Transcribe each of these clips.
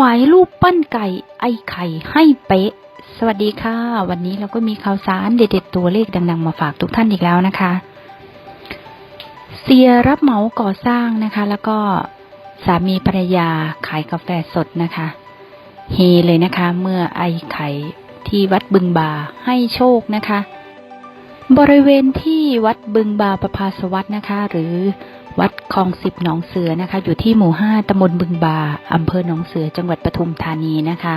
วายรูปปั้นไก่ ไอไข่ให้เป๊ะ สวัสดีค่ะ วันนี้เราก็มีข่าวสารเด็ดๆตัวเลขดังๆ มาฝากทุกท่านอีกแล้วนะคะ เสียรับเหมาก่อสร้างนะคะ แล้วก็สามีภรรยาขายกาแฟสดนะคะเฮเลยนะคะ เมื่อไอไข่ที่วัดบึงบาให้โชคนะคะ บริเวณที่วัดบึงบาประภาสวัสดนะคะ หรือ วัดคลองสิบหนองเสือนะคะ อยู่ที่หมู่ห้าตำบลบึงบาอำเภอหนองเสือจังหวัดปทุมธานีนะคะ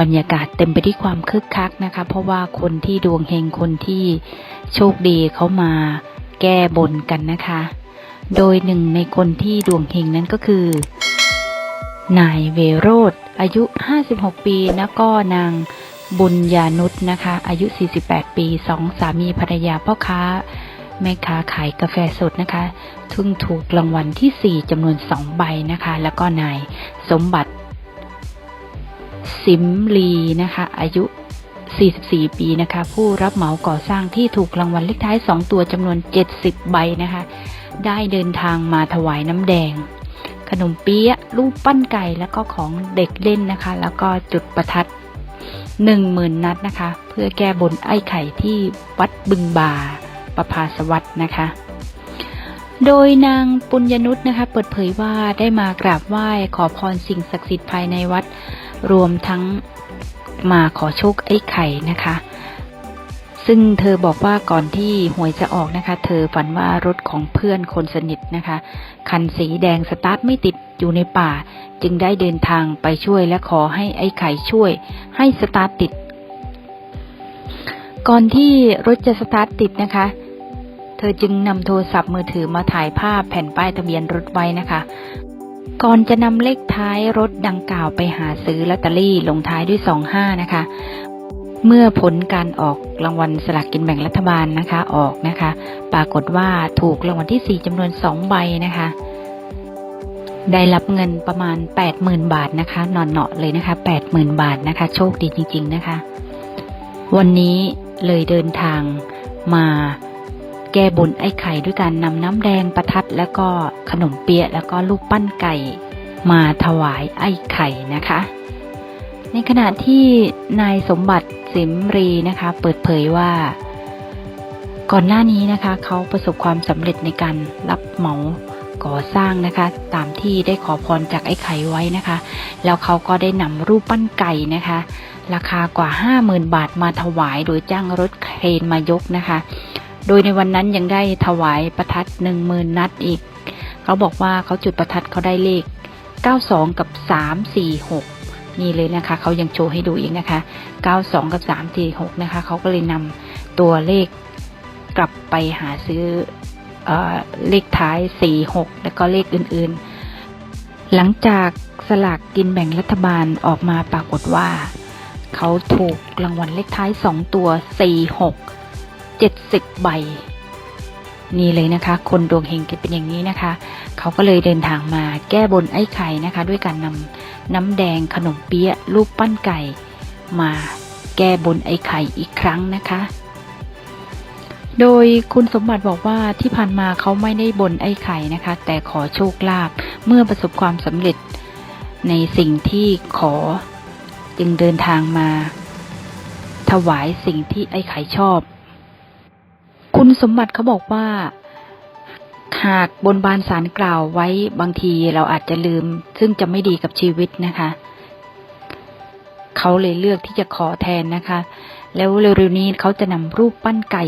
บรรยากาศเต็มไปด้วยความคึกคักนะคะ เพราะว่าคนที่ดวงเฮงคนที่โชคดีเขามาแก้บนกันนะคะ โดยหนึ่งในคนที่ดวงเฮงนั้นก็คือนายเวโรธอายุ 56 ปีแล้วก็นางบุญญานุษนะคะ อายุ 48 ปีสองสามีภรรยาพ่อค้า แม่ค้าขายกาแฟสดนะคะทึ่งถูกรางวัลที่ 4จำนวน 2 ใบนะคะ แล้วก็นายสมบัติ สิมลีนะคะ อายุ 44 ปีนะคะ ผู้รับเหมาก่อสร้างที่ถูกรางวัลเลขท้าย 2 ตัวจำนวน 70 ใบนะคะ ได้เดินทางมาถวายน้ำแดง ขนมเปี๊ยะรูปปั้นไก่แล้วก็ของเด็กเล่นนะคะ แล้วก็จุดประทัดหนึ่งหมื่นนัดนะคะ เพื่อแก้บนไอ้ไข่ที่วัดบึงบา ประภาสวัสดนะคะ โดยนางปุญญนุษนะคะ เปิดเผยว่าได้มากราบไหว้ขอพรสิ่งศักดิ์สิทธิ์ภายในวัด รวมทั้งมาขอโชคไอ้ไข่นะคะ ซึ่งเธอบอกว่าก่อนที่หวยจะออกนะคะ เธอฝันว่ารถของเพื่อนคนสนิทนะคะ คันสีแดงสตาร์ทไม่ติดอยู่ในป่า จึงได้เดินทางไปช่วยและขอให้ไอ้ไข่ช่วย ให้สตาร์ทติด ก่อนที่รถจะสตาร์ทติดนะคะ เธอจึงนำโทรศัพท์มือถือมาถ่ายภาพแผ่นป้ายทะเบียนรถไว้นะคะ ก่อนจะนำเลขท้ายรถดังกล่าวไปหาซื้อลอตเตอรี่ลงท้ายด้วย25นะคะ เมื่อผลการออกรางวัลสลากกินแบ่งรัฐบาลนะคะ ออกนะคะ ปรากฏว่าถูกรางวัลที่4จำนวน2ใบนะคะได้รับเงินประมาณ 80,000 บาทนะคะนอนเนาะเลยนะคะ 80,000 บาทนะคะ โชคดีจริง ๆ นะคะ วันนี้เลยเดินทางมา ก้บนไอ้ไข่ด้วยการนำน้ำแดงประทัดแล้วก็ขนมเปี๊ยะแล้วก็ลูกปั้นไก่มาถวายไอ้ไข่นะคะ ในขณะที่นายสมบัติสิมรีนะคะ เปิดเผยว่า ก่อนหน้านี้นะคะ เขาประสบความสำเร็จในการรับเหมาก่อสร้างนะคะ ตามที่ได้ขอพรจากไอ้ไข่ไว้นะคะ แล้วเขาก็ได้นำรูปปั้นไก่นะคะ ราคากว่า 50,000 บาทมาถวายโดยจ้างรถเครนมายกนะคะ โดยในวันนั้นยังได้ถวายประทัด10,000นัดอีก เขาบอกว่าเขาจุดประทัดเขาได้เลข 92 กับ 346 นี่เลยนะคะ เขายังโชว์ให้ดูอีกนะคะ 92 กับ 346 นะคะ เขาก็เลยนำตัวเลขกลับไปหาซื้อเออเลขท้าย 46 แล้วก็เลขอื่นๆ หลังจากสลากกินแบ่งรัฐบาลออกมาปรากฏว่า เขาถูกรางวัลเลขท้าย 2 ตัว 46 70 ใบ นี่เลยนะคะ คนดวงเฮงจะเป็นอย่างนี้นะคะ เขาก็เลยเดินทางมาแก้บนไอ้ไข่นะคะ ด้วยการนำน้ำแดงขนมเปี๊ยะรูปปั้นไก่ มาแก้บนไอ้ไข่อีกครั้งนะคะ โดยคุณสมบัติบอกว่าที่ผ่านมาเขาไม่ได้บนไอ้ไข่นะคะ แต่ขอโชคลาภเมื่อประสบความสำเร็จในสิ่งที่ขอจึงเดินทางมา ถวายสิ่งที่ไอ้ไข่ชอบ คุณสมบัติเขาบอกว่า หากบนบานสารกล่าวไว้บางทีเราอาจจะลืม ซึ่งจะไม่ดีกับชีวิตนะคะ เขาเลยเลือกที่จะขอแทนนะคะ แล้วเร็วๆนี้เขาจะนำรูปปั้นไก่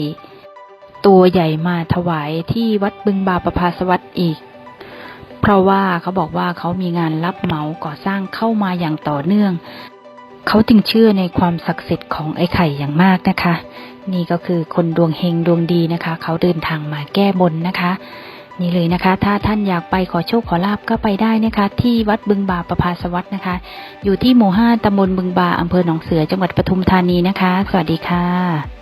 ตัวใหญ่มาถวายที่วัดบึงบาประภาสวัสดิ์อีก เพราะว่าเขาบอกว่าเขามีงานรับเหมาก่อสร้างเข้ามาอย่างต่อเนื่อง เขาจึงเชื่อในความศักดิ์สิทธิ์ของไอ้ไข่อย่างมากนะคะ นี่ก็คือคนดวงเฮงดวงดีนะคะ เขาเดินทางมาแก้บนนะคะ นี่เลยนะคะ ถ้าท่านอยากไปขอโชคขอลาบก็ไปได้นะคะ ที่วัดบึงบาประภาสวัสดิ์นะคะ อยู่ที่หมู่ห้าตำบลบึงบาอำเภอหนองเสือจังหวัดปทุมธานีนะคะ สวัสดีค่ะ